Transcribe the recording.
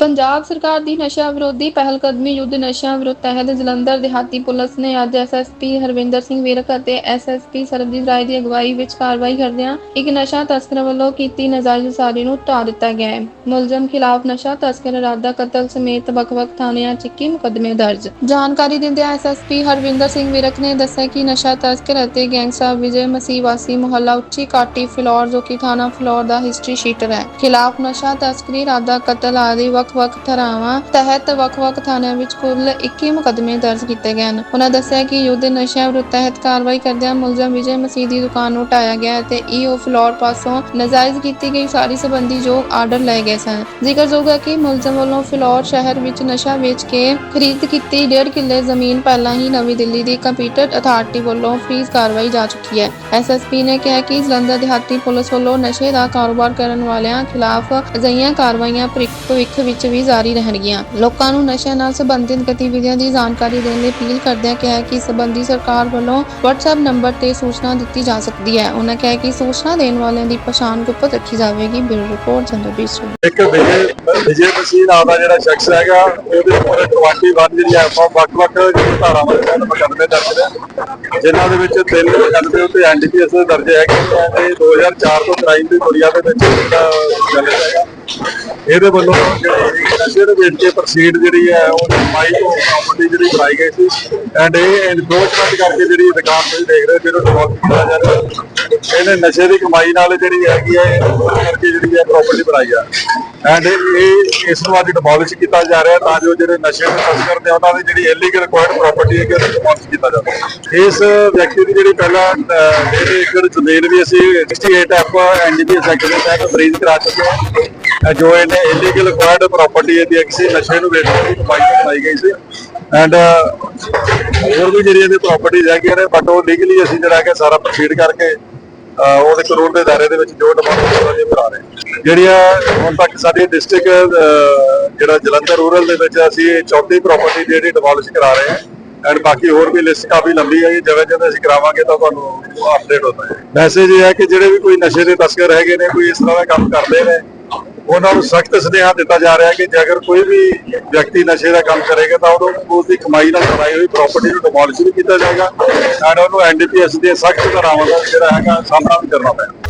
ਪੰਜਾਬ ਸਰਕਾਰ ਦੀ ਨਸ਼ਾ ਵਿਰੋਧੀ ਪਹਿਲਕਦਮੀ ਯੁੱਧ ਨਸ਼ਾ ਵਿਰੁੱਧ ਤਹਿਤ ਜਲੰਧਰ ਦਿਹਾਤੀ ਪੁਲਿਸ ਨੇ ਅੱਜ ਐਸਐਸਪੀ ਹਰਵਿੰਦਰ ਸਿੰਘ ਵਿਰਕ ਅਤੇ ਐਸਐਸਪੀ ਸਰਬਜੀਤ ਰਾਏ ਦੀ ਅਗਵਾਈ ਵਿੱਚ ਕਾਰਵਾਈ ਕਰਦਿਆਂ ਇੱਕ ਨਸ਼ਾ ਤਸਕਰ ਵੱਲੋਂ ਕੀਤੀ ਨਾਜਾਇਜ਼ ਉਸਾਰੀ ਨੂੰ ਢਾਹ ਦਿੱਤਾ ਗਿਆ ਹੈ। ਮੁਲਜ਼ਮ ਖਿਲਾਫ ਨਸ਼ਾ ਤਸਕਰ ਇਰਾਦਾ ਕਤਲ ਸਮੇਤ ਵੱਖ-ਵੱਖ ਥਾਣਿਆਂ 'ਚ 21 ਮੁਕੱਦਮੇ ਦਰਜ। ਜਾਣਕਾਰੀ ਦਿੰਦਿਆਂ ਐਸਐਸਪੀ ਹਰਵਿੰਦਰ ਸਿੰਘ ਵਿਰਕ ਨੇ ਦੱਸਿਆ ਕਿ ਨਸ਼ਾ ਤਸਕਰ ਅਤੇ ਗੈਂਗਸਟਰ ਵਿਜੇ ਮਸੀਹ ਵਾਸੀ ਮੁਹੱਲਾ ਉੱਚੀ ਕਾਟੀ ਫਲੋਰ ਜੋ ਕਿ ਥਾਣਾ ਫਲੋਰ ਦਾ ਹਿਸਟਰੀ ਸ਼ੀਟਰ ਹੈ। ਖਿਲਾਫ ਨਸ਼ਾ ਤਸਕਰੀ ਇਰਾਦਾ ਕਤਲ ਆਦਿ ਵੱਖ-ਵੱਖ ਧਾਰਾਵਾਂ ਤਹਿਤ ਵੱਖ-ਵੱਖ ਥਾਣਿਆਂ ਵਿੱਚ ਕੁੱਲ 21 ਮੁਕਦਮੇ ਦਰਜ ਕੀਤੇ ਗਏ ਹਨ। ਉਹਨਾਂ ਦੱਸਿਆ ਕਿ ਯੁੱਧ ਨਸ਼ਾ ਵਿਰੁੱਧ ਤਹਿਤ ਕਾਰਵਾਈ ਕਰਦਿਆਂ ਮੁਲਜ਼ਮ ਵਿਜੇ ਮਸੀਹ ਦੀ ਦੁਕਾਨ ਨੂੰ ਢਾਇਆ ਗਿਆ ਅਤੇ ਈਓ ਫਲੋਰ ਪਾਸੋਂ ਨਾਜਾਇਜ਼ ਕੀਤੀ ਗਈ ਸਾਰੀ ਸੰਬੰਧੀ ਜੋ ਆਰਡਰ ਲਏ ਗਏ ਸਨ। ਜ਼ਿਕਰਯੋਗ ਹੈ ਕਿ ਮੁਲਜ਼ਮ ਵੱਲੋਂ ਫਲੋਰ ਸ਼ਹਿਰ ਵਿੱਚ ਨਸ਼ਾ ਵੇਚ ਕੇ ਖਰੀਦ ਕੀਤੀ 1.5 ਕਿੱਲੇ ਜ਼ਮੀਨ ਪਹਿਲਾਂ ਹੀ ਨਵੀਂ ਦਿੱਲੀ ਦੀ ਕੰਪਿਊਟਰ ਅਥਾਰਟੀ ਵੱਲੋਂ ਫੀਸ ਕਾਰਵਾਈ ਜਾ ਚੁੱਕੀ ਹੈ। ਐਸਐਸਪੀ ਨੇ ਕਿਹਾ ਕਿ ਜਲੰਧਰ ਦਿਹਾਤੀ ਪੁਲਿਸ ਵੱਲੋਂ ਨਸ਼ੇ ਦਾ ਕਾਰੋਬਾਰ ਕਰਨ ਵਾਲਿਆਂ ਖਿਲਾਫ ਅਜਿਹੀਆਂ ਕਾਰਵਾਈਆਂ ਭਵਿੱਖ ਵਿੱਚ ਵਿੱਚ ਵੀ ਜਾਰੀ ਰਹਿਣਗੀਆਂ। ਲੋਕਾਂ ਨੂੰ ਨਸ਼ਿਆਂ ਨਾਲ ਸੰਬੰਧਿਤ ਗਤੀਵਿਧੀਆਂ ਦੀ ਜਾਣਕਾਰੀ ਦੇਣ ਲਈ ਅਪੀਲ ਕਰਦਿਆਂ ਕਿਹਾ ਕਿ ਇਸ ਸੰਬੰਧੀ ਸਰਕਾਰ ਵੱਲੋਂ WhatsApp ਨੰਬਰ ਤੇ ਸੂਚਨਾ ਦਿੱਤੀ ਜਾ ਸਕਦੀ ਹੈ। ਉਹਨਾਂ ਕਿਹਾ ਕਿ ਸੂਚਨਾ ਦੇਣ ਵਾਲਿਆਂ ਦੀ ਪਛਾਣ ਗੁਪਤ ਰੱਖੀ ਜਾਵੇਗੀ। ਬਿਊਰੋ ਰਿਪੋਰਟ ਜੰਦਰ ਸਟੂਡੀਓ ਇੱਕ ਵਿਜੇ ਵਿਜੇ ਮਸੀਹ ਨਾਮ ਦਾ ਜਿਹੜਾ ਸ਼ਖਸ ਹੈਗਾ, ਉਹਦੇ ਉੱਪਰ 21 ਜਿਹੜੀ ਹੈ। ਆਪਾਂ ਵੱਖ-ਵੱਖ ਜਿਹੜੀ ਧਾਰਾਵਾਂ ਦੇ ਤਹਿਤ ਮੁਕੱਦਮੇ ਦਰਜ ਨੇ, ਜਿਨ੍ਹਾਂ ਦੇ ਵਿੱਚ ਤਿੰਨ ਮੁਕੱਦਮੇ ਉੱਤੇ ਐਨਡੀਪੀਐਸ ਦੇ ਦਰਜ ਹੈਗੇ ਤੇ 2004 ਤੋਂ ਕ੍ਰਾਈਮ ਦੀ ਦੁਨੀਆ ਦੇ ਵਿੱਚ ਇਹਦਾ ਚੱਲ ਰਿਹਾ ਹੈਗਾ। ਇਹਦੇ ਵੱਲੋਂ ਜਿਹੜੀ ਨਸ਼ੇ ਦੇ ਵੇਚ ਕੇ ਪ੍ਰਸੀਡ ਜਿਹੜੀ ਹੈ, ਉਹ ਕਮਾਈ ਤੋਂ ਪ੍ਰਾਪਰਟੀ ਜਿਹੜੀ ਬਣਾਈ ਗਈ ਸੀ। ਐਂਡ ਇਹ ਐਨਕਰੋਚਮੈਂਟ ਕਰਕੇ ਜਿਹੜੀ ਦੁਕਾਨ ਤੁਸੀਂ ਦੇਖ ਰਹੇ ਹੋ, ਜਿਹਨੂੰ ਕੀਤਾ ਜਾ ਰਿਹਾ। ਇਹਨੇ ਨਸ਼ੇ ਦੀ ਕਮਾਈ ਨਾਲ ਜਿਹੜੀ ਹੈਗੀ ਹੈ, ਇਹ ਕਰਕੇ ਜਿਹੜੀ ਹੈ ਪ੍ਰਾਪਰਟੀ ਬਣਾਈ ਆ। ਐਂਡ ਇਹ ਇਸ ਨੂੰ ਅੱਜ ਡਿਮੋਲਿਸ਼ ਕੀਤਾ ਜਾ ਰਿਹਾ ਤਾਂ ਜੋ ਜਿਹੜੇ ਨਸ਼ੇ ਦੇ ਤਸਕਰ ਨੇ ਉਹਨਾਂ ਦੀ ਜਿਹੜੀ ਇਲੀਗਲ ਰਿਕੁਆਇਰਡ ਪ੍ਰਾਪਰਟੀ ਹੈ ਕਿ ਉਹਨੂੰ ਡਿਮੋਲਿਸ਼ ਕੀਤਾ ਜਾਵੇ। ਇਸ ਵਿਅਕਤੀ ਦੀ ਜਿਹੜੀ ਪਹਿਲਾਂ ਡੇਢ ਏਕੜ ਜ਼ਮੀਨ ਵੀ ਅਸੀਂ 68 ਐਫ ਐਨਡੀਪੀਐਸ ਐਕਟ ਦੇ ਤਹਿਤ ਫਰੀਜ਼ ਕਰਾ ਚੁੱਕੇ ਹਾਂ। ਜੋ ਇਹਨੇ ਇਲੀਗਲ ਰਿਕੁਆਇਰਡ ਪ੍ਰਾਪਰਟੀ ਇਹਦੀ ਹੈ ਕਿਸੇ ਨਸ਼ੇ ਨੂੰ ਵੇਚਣ ਦੀ ਕਮਾਈ ਬਣਾਈ ਗਈ ਸੀ। ਐਂਡ ਹੋਰ ਵੀ ਜਿਹੜੀਆਂ ਇਹਦੀ ਪ੍ਰਾਪਰਟੀਜ਼ ਹੈਗੀਆਂ ਨੇ ਬਟ ਉਹ ਲੀਗਲੀ ਅਸੀਂ ਜਿਹੜਾ ਕਿ ਸਾਰਾ ਪ੍ਰੋਸੀਡ ਕਰਕੇ ਉਹਦੇ ਕਾਨੂੰਨ ਦੇ ਦਾਇਰੇ ਦੇ ਵਿੱਚ ਜੋ ਡਿਮਾਂਡ ਉਹਨਾਂ ਦੀ ਰਹੇ ਜਿਹੜੀਆਂ ਹੁਣ ਤੱਕ ਸਾਡੀ ਡਿਸਟ੍ਰਿਕਟ ਜਿਹੜਾ ਜਲੰਧਰ ਰੂਰਲ ਦੇ ਵਿੱਚ ਅਸੀਂ ਚੌਥੀ ਪ੍ਰਾਪਰਟੀ ਜਿਹੜੀ ਡਿਮੋਲਿਸ਼ ਕਰਾ ਰਹੇ ਹਾਂ ਐਂਡ ਬਾਕੀ ਹੋਰ ਵੀ ਲਿਸਟ ਕਾਫੀ ਲੰਬੀ ਹੈ ਜਗ੍ਹਾ ਜਗ੍ਹਾ ਅਸੀਂ ਕਰਾਵਾਂਗੇ ਤਾਂ ਤੁਹਾਨੂੰ ਅਪਡੇਟ ਹੁੰਦਾ ਹੈ ਮੈਸੇਜ ਇਹ ਹੈ ਕਿ ਜਿਹੜੇ ਵੀ ਕੋਈ ਨਸ਼ੇ ਦੇ ਤਸਕਰ ਹੈਗੇ ਨੇ, ਕੋਈ ਇਸ ਤਰ੍ਹਾਂ ਦਾ ਕੰਮ ਕਰਦੇ ਨੇ ਉਹਨਾਂ ਨੂੰ ਸਖਤ ਸੁਨੇਹਾ ਦਿੱਤਾ ਜਾ ਰਿਹਾ ਕਿ ਜੇ ਅਗਰ ਕੋਈ ਵੀ ਵਿਅਕਤੀ ਨਸ਼ੇ ਦਾ ਕੰਮ ਕਰੇਗਾ ਤਾਂ ਉਹਨੂੰ ਉਸ ਦੀ ਕਮਾਈ ਨਾਲ ਬਣਾਈ ਹੋਈ ਪ੍ਰਾਪਰਟੀ ਨੂੰ ਡਿਮੋਲਿਸ਼ ਵੀ ਕੀਤਾ ਜਾਏਗਾ ਐਂਡ ਉਹਨੂੰ ਐਨਡੀਪੀਐਸ ਦੀਆਂ ਸਖਤ ਧਾਰਾਵਾਂ ਦਾ ਜਿਹੜਾ ਹੈਗਾ ਸਾਹਮਣਾ ਵੀ ਕਰਨਾ ਪੈਣਾ